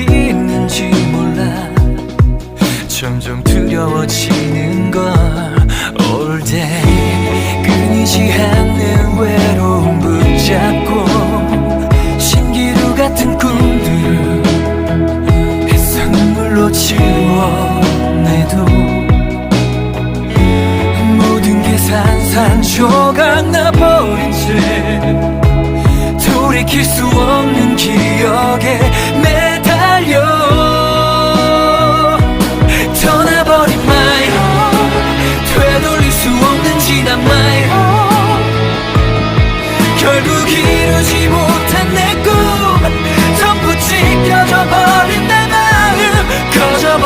있는지 몰라. 점점 두려워지는 걸. All day. 끊이지 않는 외로움 붙잡고 신기루 같은 꿈들을 눈물로 지워내도 모든 게 산산조각 나버린 채 돌이킬 수 없는 기억에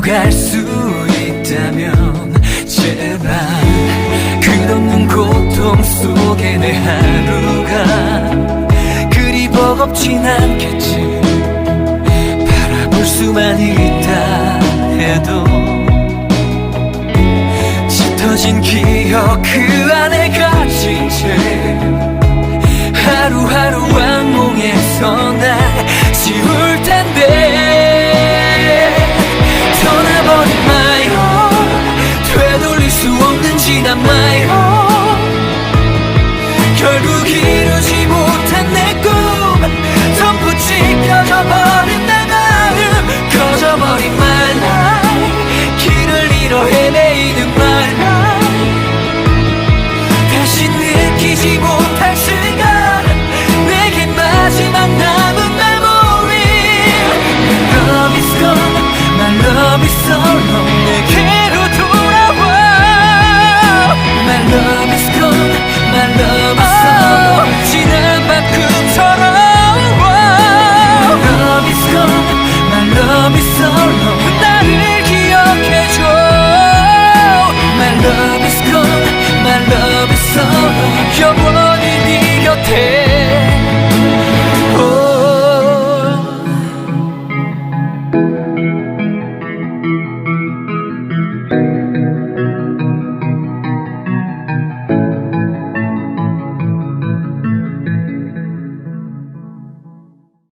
갈 수 있다면 제발 끝없는 고통 속에 내 하루가 그리 버겁진 않겠지. 바라볼 수만 있다 해도 짙어진 기억 그 안에 갇힌 채 하루하루